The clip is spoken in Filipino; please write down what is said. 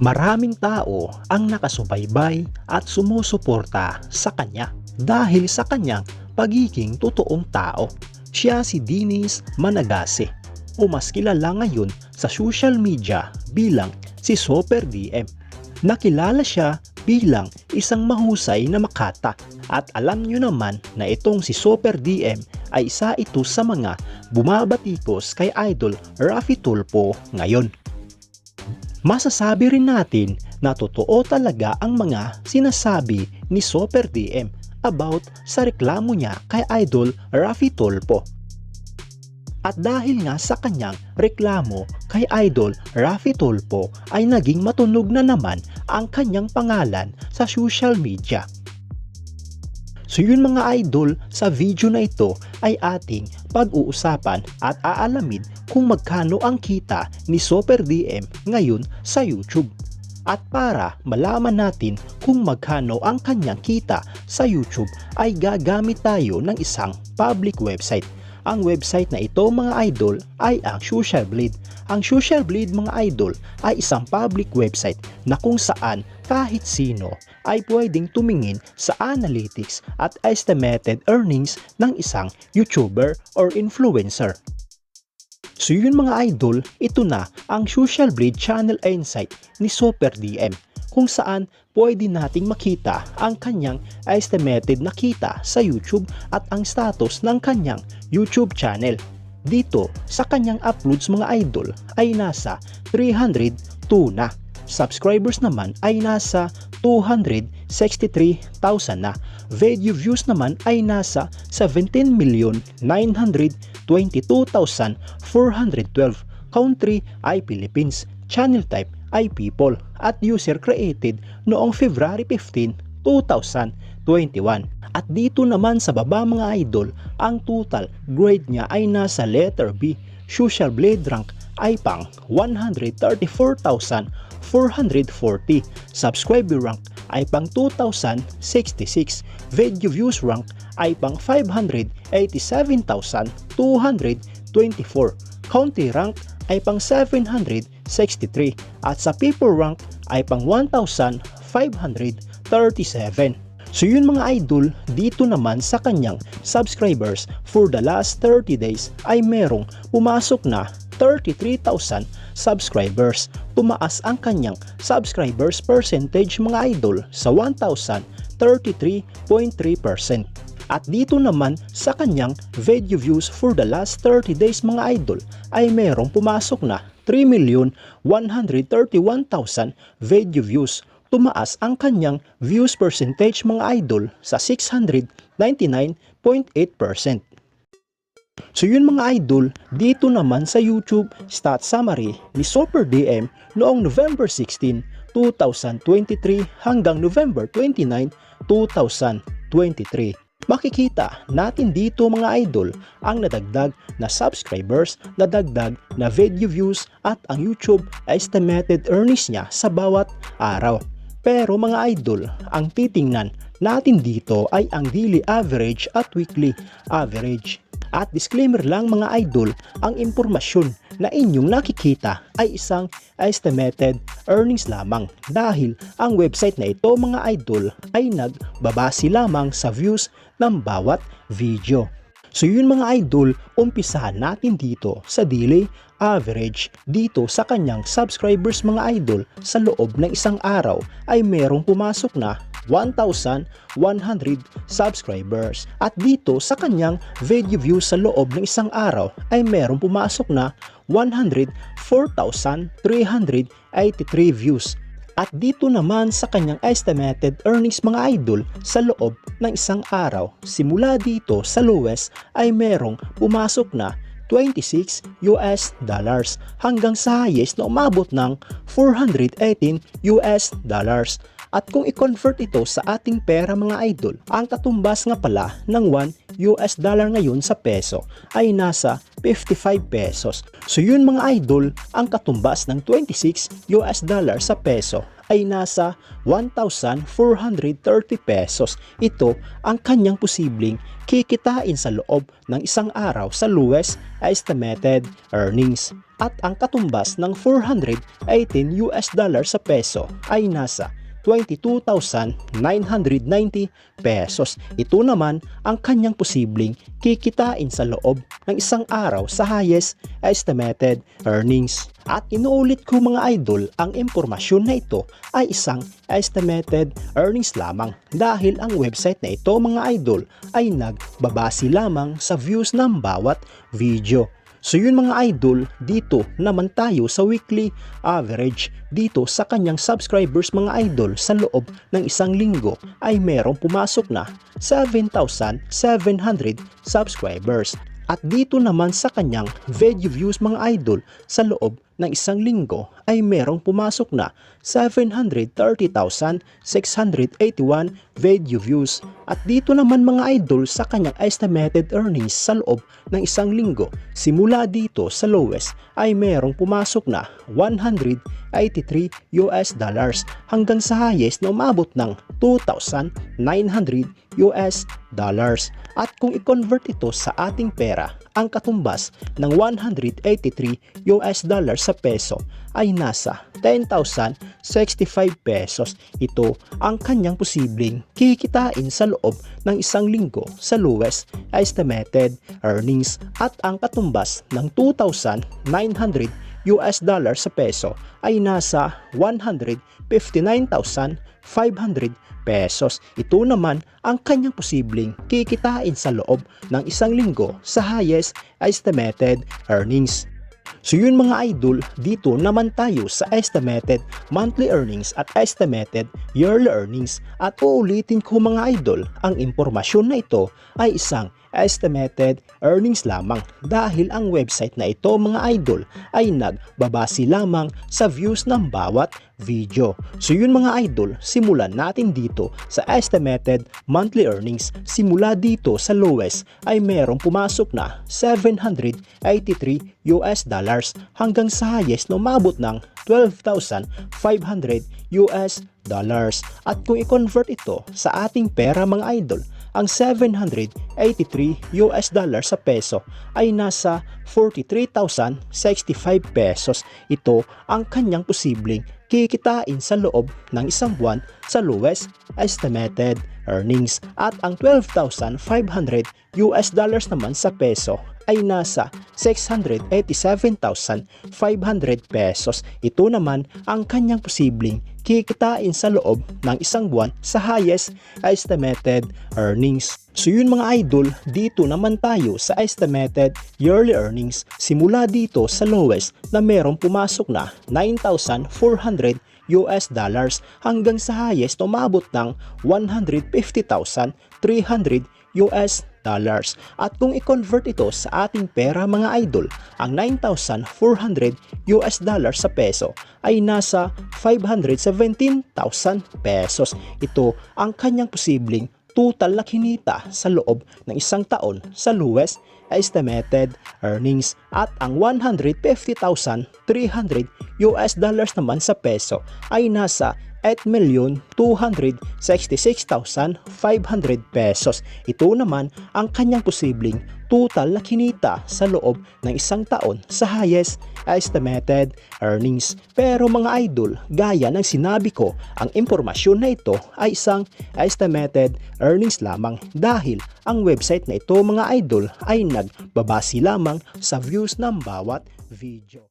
Maraming tao ang nakasubaybay at sumusuporta sa kanya dahil sa kanyang pagiging totoong tao. Siya si Dinis Managase o mas kilala ngayon sa social media bilang si Super DM. Nakilala siya bilang isang mahusay na makata at alam nyo naman na itong si Super DM ay isa ito sa mga bumabatikos kay Idol Rafi Tulpo ngayon. Masasabi rin natin na totoo talaga ang mga sinasabi ni Super DM about sa reklamo niya kay Idol Rafi Tulpo. At dahil nga sa kanyang reklamo kay Idol Rafi Tulpo ay naging matunog na naman ang kanyang pangalan sa social media. So yun mga idol, sa video na ito ay ating pag-uusapan at aalamin kung magkano ang kita ni Super DM ngayon sa YouTube. At para malaman natin kung magkano ang kanyang kita sa YouTube ay gagamit tayo ng isang public website. Ang website na ito mga idol ay ang Social Blade. Ang Social Blade mga idol ay isang public website na kung saan kahit sino ay pwedeng tumingin sa analytics at estimated earnings ng isang YouTuber or influencer. So yun mga idol, ito na ang Social Blade Channel Insight ni Super DM kung saan pwede nating makita ang kanyang estimated na kita sa YouTube at ang status ng kanyang YouTube channel. Dito sa kanyang uploads mga idol ay nasa 302 na subscribers naman ay nasa 263,000 na. Video views naman ay nasa 17,922,412. Country ay Philippines. Channel type ay people at user created noong February 15, 2021. At dito naman sa baba mga idol, ang total grade niya ay nasa letter B. Social Blade rank ay pang 134,440. Subscriber rank ay pang 2,066. Video views rank ay pang 587,224. County rank ay pang 763 at sa people rank ay pang 1,537. So yun mga idol, dito naman sa kanyang subscribers for the last 30 days ay merong pumasok na 33,000 subscribers. Tumaas ang kanyang subscribers percentage mga idol sa 1,033.3%. At dito naman sa kanyang video views for the last 30 days mga idol ay merong pumasok na 3,131,000 video views tumaas ang kanyang views percentage mga idol sa 699.8%. So yun mga idol, dito naman sa YouTube stat summary ni Super DM noong November 16, 2023 hanggang November 29, 2023. Makikita natin dito mga idol ang nadagdag na subscribers, nadagdag na video views at ang YouTube estimated earnings niya sa bawat araw. Pero mga idol, ang titingnan natin dito ay ang daily average at weekly average. At disclaimer lang mga idol, ang impormasyon na inyong nakikita ay isang estimated earnings lamang dahil ang website na ito mga idol ay nagbabase lamang sa views ng bawat video. So yun mga idol, umpisahan natin dito sa daily average dito sa kanyang subscribers mga idol sa loob ng isang araw ay merong pumasok na 1,100 subscribers. At dito sa kanyang video views sa loob ng isang araw ay merong pumasok na 104,383 views. At dito naman sa kanyang estimated earnings mga idol sa loob ng isang araw, simula dito sa lowest ay merong pumasok na 26 US dollars hanggang sa highest na umabot ng 418 US dollars. At kung i-convert ito sa ating pera mga idol, ang katumbas nga pala ng 1 US dollar ngayon sa peso ay nasa 55 pesos. So yun mga idol, ang katumbas ng 26 US dollar sa peso ay nasa 1,430 pesos. Ito ang kanyang posibleng kikitain sa loob ng isang araw sa lowest estimated earnings. at ang katumbas ng 418 US dollar sa peso ay nasa 22,990 pesos. Ito naman ang kanyang posibleng kikitain sa loob ng isang araw sa highest estimated earnings. At inuulit ko mga idol, ang impormasyon na ito ay isang estimated earnings lamang dahil ang website na ito mga idol ay nagbabase lamang sa views ng bawat video. So yun mga idol, dito naman tayo sa weekly average dito sa kanyang subscribers mga idol sa loob ng isang linggo ay merong pumasok na 7,700 subscribers. At dito naman sa kanyang video views mga idol sa loob ng isang linggo ay merong pumasok na 730,681 video views. At dito naman mga idol sa kanyang estimated earnings sa loob ng isang linggo simula dito sa lowest ay merong pumasok na 183 US dollars hanggang sa highest na umabot ng 2,900 US dollars. At kung i-convert ito sa ating pera, ang katumbas ng 183 US dollars sa peso ay nasa 10,065 pesos. Ito ang kanyang posibleng kikitain sa loob ng isang linggo sa lowest estimated earnings at ang katumbas ng 2,900 US dollar sa peso ay nasa 159,500 pesos. Ito naman ang kanyang posibleng kikitain sa loob ng isang linggo sa highest estimated earnings. So yun mga idol, dito naman tayo sa estimated monthly earnings at estimated yearly earnings at uulitin ko mga idol, ang impormasyon na ito ay isang estimated earnings lamang dahil ang website na ito mga idol ay nagbabase lamang sa views ng bawat video. So yun mga idol, simulan natin dito sa estimated monthly earnings. Simula dito sa lowest ay merong pumasok na 783 US dollars hanggang sa highest na umabot ng 12,500 US dollars. At kung i-convert ito sa ating pera mga idol, ang 783 US dollar sa peso ay nasa 43,065 pesos. Ito ang kanyang posibleng kikitain sa loob ng isang buwan sa lowest estimated earnings at ang 12,500 US dollars naman sa peso ay nasa 687,500 pesos. Ito naman ang kanyang posibleng kikitain sa loob ng isang buwan sa highest estimated earnings. So yun mga idol, dito naman tayo sa estimated yearly earnings simula dito sa lowest na merong pumasok na 9,400 US dollars hanggang sa highest umabot ng 150,300 US dollars. At kung i-convert ito sa ating pera mga idol, ang 9,400 US dollars sa peso ay nasa 517,000 pesos. Ito ang kanyang posibleng total na kinita sa loob ng isang taon sa lowest estimated earnings at ang 150,300 US dollars naman sa peso ay nasa 8,266,500 pesos. Ito naman ang kanyang posibleng total na kinita sa loob ng isang taon sa highest estimated earnings. Pero mga idol, gaya ng sinabi ko, ang impormasyon na ito ay isang estimated earnings lamang dahil ang website na ito mga idol ay nagbabase lamang sa views ng bawat video.